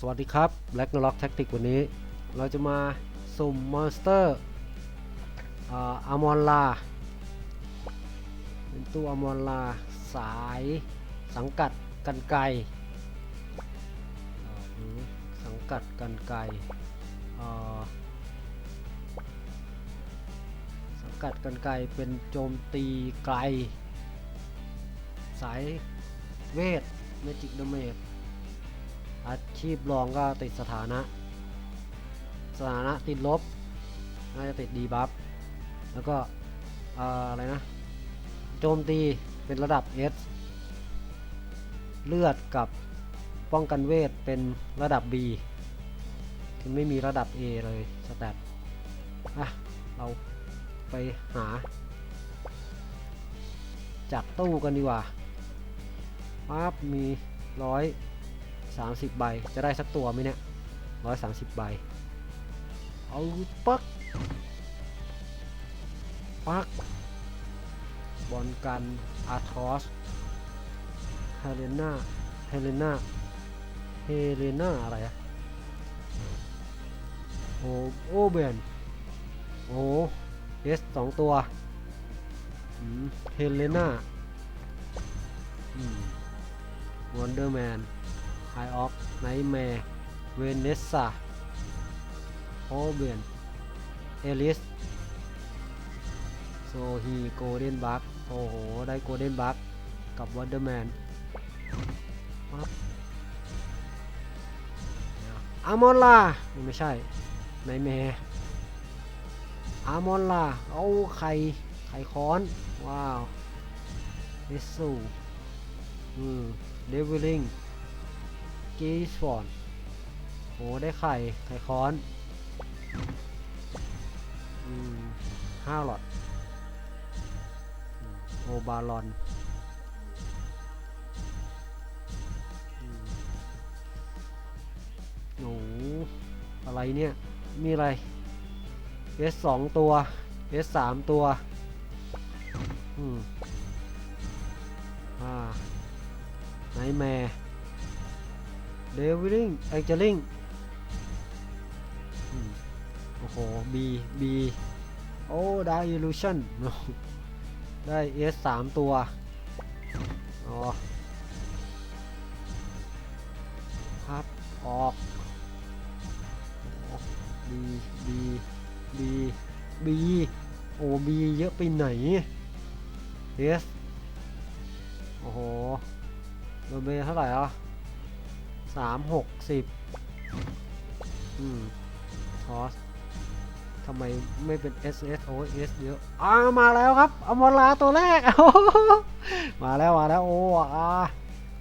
สวัสดีครับ Black n o l o c k Tactic วันนี้ เราจะมาสุ่มมอนสเตอร์อามอนลาเป็นตัวอามอนลาสายสังกัดกันไก่สังกัดกันไก่สังกัดกันไกเป็นโจมตีไกล สายเวทเมจิกดาเมจ อาชีพรองก็ติดสถานะ สถานะติดลบ น่าจะติดดีบัฟ แล้วก็เอ่ออะไรนะ โจมตีเป็นระดับ S เลือดกับป้องกันเวทเป็นระดับ B คือไม่มีระดับ A เลยสแตทอะ เราไปหา จากตู้กันดีกว่าปั๊บมีร้อย 30 ใบ จะได้สักตัวไหมเนี่ย130ใบ เอาปัก ปัก บอลกันอาร์ทอส เฮเลนาเฮเลนาเฮเลนาอะไรอะโอโอเบนโอ้เอสสองตัวเฮเลนาวันเดอร์แมน ไฮออฟไนท์แมร์เวเนสซาโอเบียนเอลิสโซฮีโกลเด้นบัคโอ้โห ได้โกลเด้นบัคกับวันเดอร์แมนอามอนลาไม่ใช่ไนแมร์อามอนลาเอาไข่ไข่ค้อน ว้าวเอสซูอืมเดวิลลิง กีสฟอนโอ้ได้ไข่ ไข่ค้อนอืมห้าหลอด โอบาลอนโอ้อะไรเนี่ย มีอะไร S สองตัว S สามตัว อืม อ่าไนแมร์ เดวิลิงแองเจลิงโอ้โห B B โอ้ได้ illusion ได้ S สสามตัว อ๋อ ครับ ออก B B B B โอ้ B เยอะไปไหน S โอ้โหโดนไปเท่าไหร่อะ สามหกสิบอืมทอสทำไมไม่เป็น S S O S เยอะอ่ามาแล้วครับอมราตัวแรก มาแล้วมาแล้วโอ้อ่า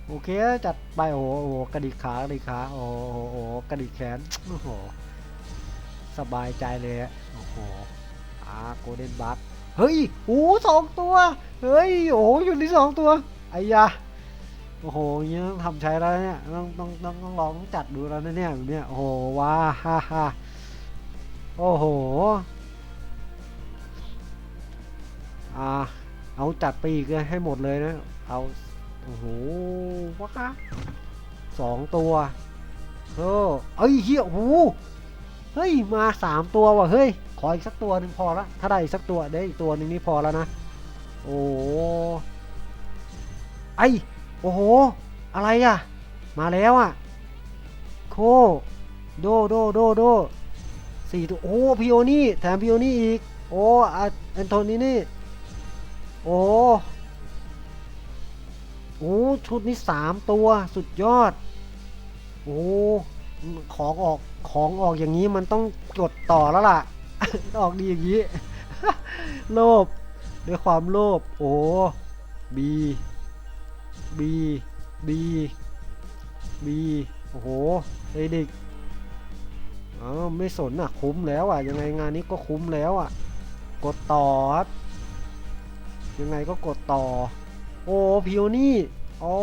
โอเคจัดไปโอ้โหกระดิกขากระดิกขาโอ้โหกระดิกแขนโอ้โหสบายใจเลยโอ้โหอ่าโกลเด้นบัคเฮ้ยโอ้สองตัว เฮ้ยโอ้อยู่ที่สองตัวไอ้ยา โอ้โหอย่างนี้ต้องทำใช้แล้วเนี่ยต้องต้องต้องต้องลองจัดดูแล้วนะเนี่ยแบบเนี้ยโอ้โหว้าฮ่าฮ่าโอ้โหอ่าเอาจัดไปอีกเลยให้หมดเลยนะเอาโอ้โหว้าสองตัวเออเอ้ยเฮียโอ้โหเฮ้ยมาสามตัวว่ะเฮ้ยขออีกสักตัวหนึ่งพอละถ้าได้อีกสักตัวได้อีกตัวหนึ่งนี่พอแล้วนะโอ้ไอ โอ้โห อะไรอะ มาแล้วอะ โค โดโดโดโดสี่ตัว โอ้พิโอนี่ แถมพิโอนี่อีก โอ้อะแอนโทนีนี่ โอ้โอ้ชุดนี้สามตัวสุดยอด โอ้ของออกของออกอย่างนี้มันต้องกดต่อแล้วล่ะ ออกดีอย่างนี้ โลภด้วยความโลภโอ้บี B B B โอ้โหเอดิกอ้าวไม่สนอะ คุ้มแล้วอะ ยังไงงานนี้ก็คุ้มแล้วอะ กดต่อครับยังไงก็กดต่อ โอ้พิโอนี่ โอ้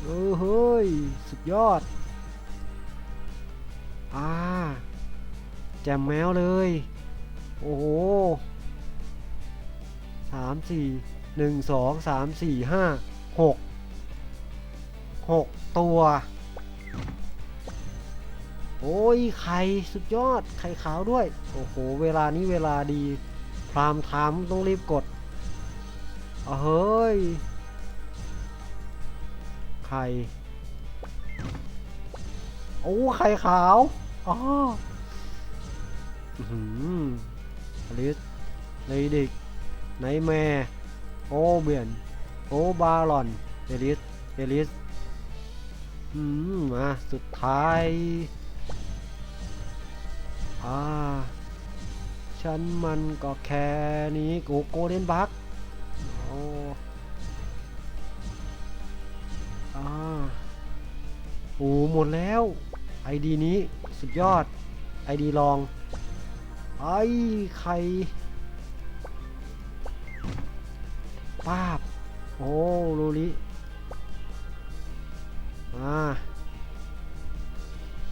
เออเฮ้ย สุดยอด อ่า แจมแมวเลย โอ้โหสามสี่ หนึ่งสองสามสี่ห้าหกหกตัว โอ้ย ไข่สุดยอด ไข่ขาวด้วย โอ้โห เวลานี้เวลาดี พรามไทม์ต้องรีบกดเอาเฮ้ย ไข่ โอ้ ไข่ขาวอ๋อหืออลิสเลดิกไนแมร์ โอเบียน โอบาลอน เอลิส เอลิส อืมมาสุดท้าย อ่า ฉันมันก็แค่นี้โกโกเดนบักโอ้อ่าโอ้หมดแล้ว ไอดีนี้สุดยอด ไอดีลอง ไอใคร ป้าบ โอ้โรลิมา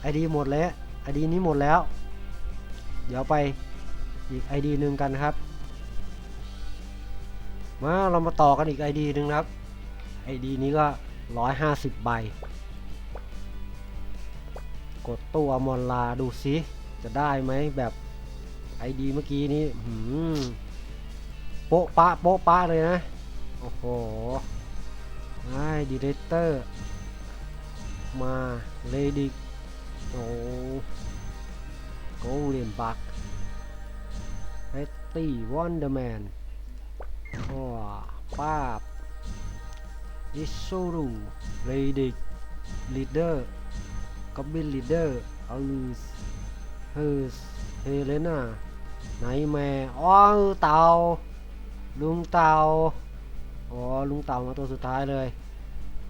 ไอดีหมดแล้วไอดีนี้หมดแล้ว เดี๋ยวไปอีก ID หนึ่งกันครับ มาเรามาต่อกันอีก ID หนึ่งครับ ID นี้ก็ 150 ใบ กดตัวมอนลาดูซิจะได้ไหมแบบ ID เมื่อกี้นี้หืมโป๊ะปะโป๊ะปะเลยนะ โอ้โหไอ้ดีเรเตอร์มาเลดิกโอ้โกเลียนบักเฮตตี้วันเดอร์แมนโอ้ป้าบอิซูรูเลดิกลีดเดอร์กับบินลีดเดอร์อัลสเฮสเฮเลนาไนแมร์อ้าวเต่าลุงเต่า อ๋อลุงเต่ามาตัวสุดท้ายเลย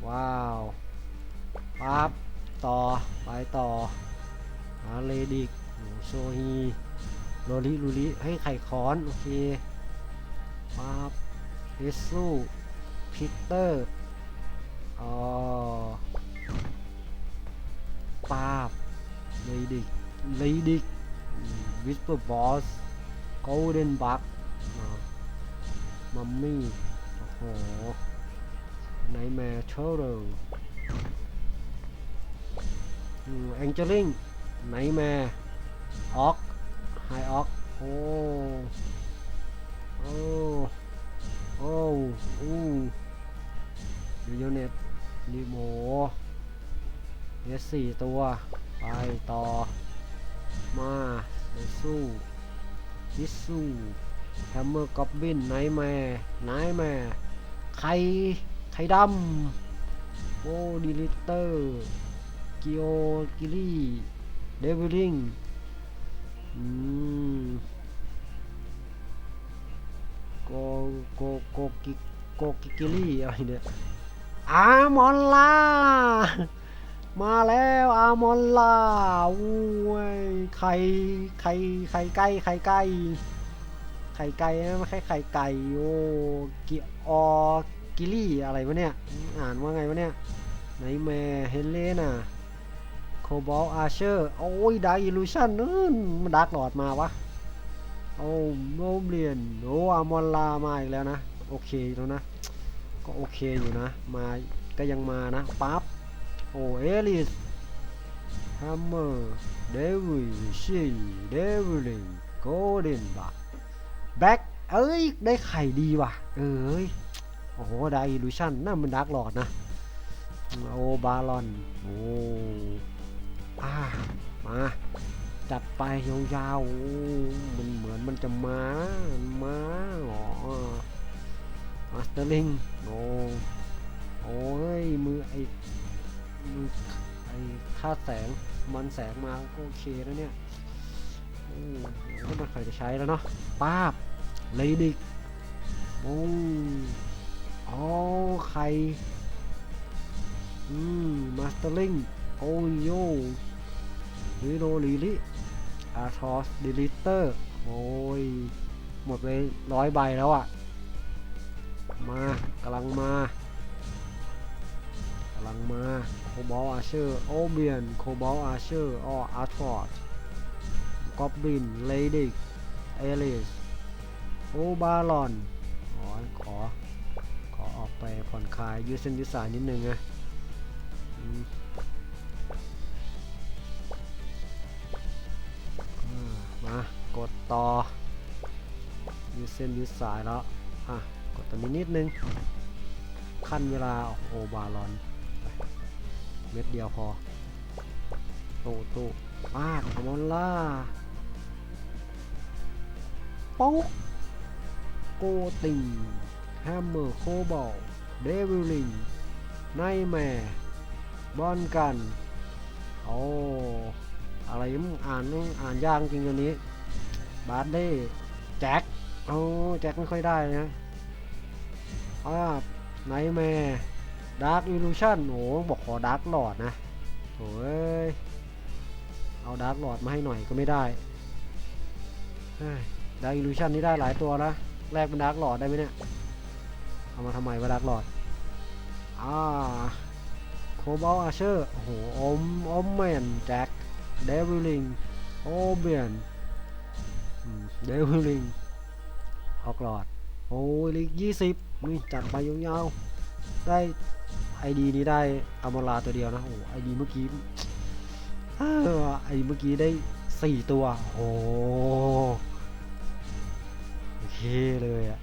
ว้าวปั๊บต่อ ไปต่อหาเลดิกโซฮีโรลิลูลิให้ไข่คอน โอเคปั๊บเฮซูพิเตอร์อ๋อปั๊บเลดิกเลดิกวิสเปอร์บอสโกลเด้นบัคมัมมี่ หไนแมร์เทอร์แองเจลิงไนแมร์ออกไฮออกโอ้โอ้โอ้อู้ดิโยเน็ตรีโมเอสสี่ตัว ไปต่อ มาสู้ดิสู้แฮมเมอร์กอบบินไนแมร์ไนแมร์ ไข่ไข่ดำโอ้ดีลิเตอร์กิโอกิลี่เดวิลิงอืมโกโกโกกิโกกิกิลี่อะไรเนี่ยอามอนลามาแล้วอามอนลาอุ้ยไข่ไข่ไข่ไก่ไข่ไก่ ไข่ไก่ไม่ใช่ไข่ไก่โอกิออกิลี่อะไรวะเนี่ย อ่านว่าไงวะเนี่ยไนแมร์เฮเลน่ะโคบอลอาเชอร์ โอ้ยดาร์อิลูชันนู่นมันดาร์กหลอดมาวะโอ้โนเบียนโอ้อามอนลามาอีกแล้วนะ โอเคแล้วนะ ก็โอเคอยู่นะ มาก็ยังมานะปั๊บโอ้เอลิสฮัมเมอร์เดวิลชีเดวิลิงโกลเด้นบัก แบ็คเอ้ย ได้ไข่ดีว่ะ เอ้ย โอ้โห ไดอิลูชันนั่นมันดาร์กหลอดนะ โอ้บาลอน โอ้อามา จัดไปยาวๆมันเหมือนมันจะมา มาอ๋อมาสเตอร์ลิง โอ้โอ้ย มือไอมือไอค่าแสง มันแสงมาก็โอเคแล้วเนี่ย โอ้ก็ไม่ค่อยจะใช้แล้วเนาะป้าบเลยดิกโอ้อ๋อใครอืมมาสเตอร์ลิงโอโยลิโรลิลิอาร์ทอสดิลิเตอร์โอ้ย หมดไปร้อยใบแล้วอะ่ะ มากำลังมากำลังมา โคบอลอาเชอร์ โอเบียน โคบอลอาเชอร์อออาร์ทอส กอบบินเลดิกเอลิสโอบาลอนขอขอ ขอออกไปผ่อนคลายยืดเส้นยืดสายนิดนึงนะมากดต่อยืดเส้นยืดสายแล้ว อะ กดตัวนี้นิดนึง ขั้นเวลาโอบาลอน เม็ดเดียวพอ โตู้ตู้ปาดอมอนล่า ป๊อกโกติงแฮมเมอร์โคบอลเดวิลลิงไนแมร์บอลกันโอ้อะไรมึงอ่านมึงอ่านยากจริงอันนี้ บาร์เด้แจ็คโอ้แจ็คไม่ค่อยได้นะอ่าไนแมร์ดาร์กอิลูชันโอ้บอกขอดาร์กหลอดนะโอ้ยเอาดาร์กหลอดมาให้หน่อยก็ไม่ได้ ดาร์กอิลูชันนี่ได้หลายตัวนะแลกเป็นดาร์กหลอดได้ไหมเนี่ย เอามาทำไมว่าดาร์กหลอดอ่าโคบอลอาเชอร์ โอ้โห อม อมแมน แจ็ค เดวิลิง โอเบียน เดวิลิงออกหลอด โอ้ยลิกยี่สิบนี่จัดไปยาวๆ ได้ไอดีนี้ได้อมอลาตัวเดียวนะ โอ้ไอดีเมื่อกี้ไอดีเมื่อกี้ได้สี่ตัว โอ้ โอเคเลยอะ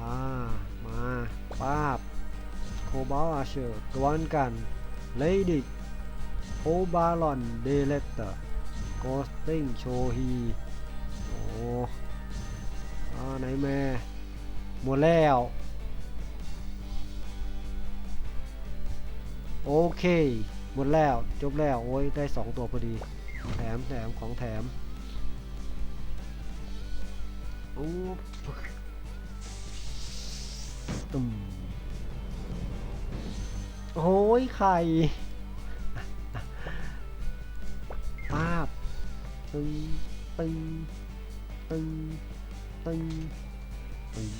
อ่า มาป้าบโคบาอาเชอร์กวนกันเลดิกโอบาลอนเดเลตเตอร์โกสติงโชฮีโอ้อาไหนแม่หมดแล้ว โอเค หมดแล้ว จบแล้ว โอ้ย ได้สองตัวพอดี แถมแถมของแถม โอ้ตุ่มโอ้ยไข่ป้าบตึงตึงตึงตึงตึง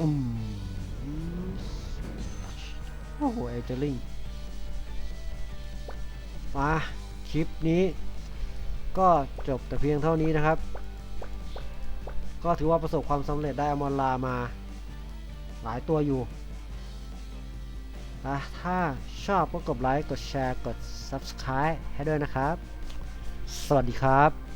อืมโอ้โหเอเจลิงมาคลิปนี้ ก็จบแต่เพียงเท่านี้นะครับ ก็ถือว่าประสบความสำเร็จได้อมอนลามา หลายตัวอยู่นะถ้าชอบก็กดไลค์ กดแชร์ กด Subscribe ให้ด้วยนะครับ สวัสดีครับ